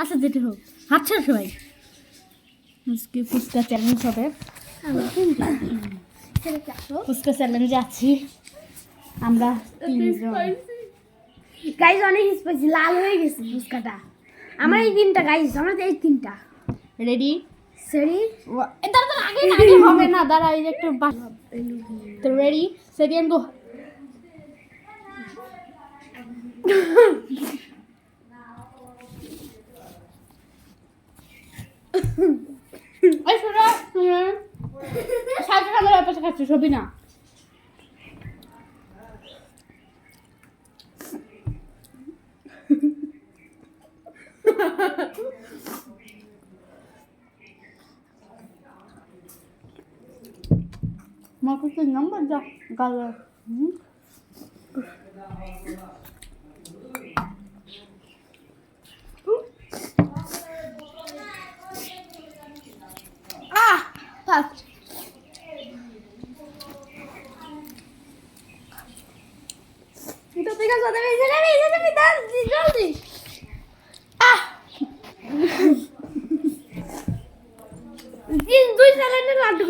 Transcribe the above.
আচ্ছা যেটা হোক। ছাড় সবাই। আজকে ফুচকা চ্যালেঞ্জ হবে। ফুচকা চ্যালেঞ্জে আছি। আমরা গাইজ অনেক স্পাইসি লাল হয়ে গেছে ফুচকাটা। আমার এই তিনটা গাইজ আমার এই তিনটা। রেডি সরি দাঁড়া আগে আগে হবে না। দাঁড়া এই একটু তো রেডি সেটি গো ক্যামেরা পাশে খাচ্ছে ছবি না। কাছে নাম্বার যা গালে। আহ ফার্স্ট থেকে সাথে বেজে না বেজে না দাস জলদি আহ! দুই স্যালাডের লাড্ডু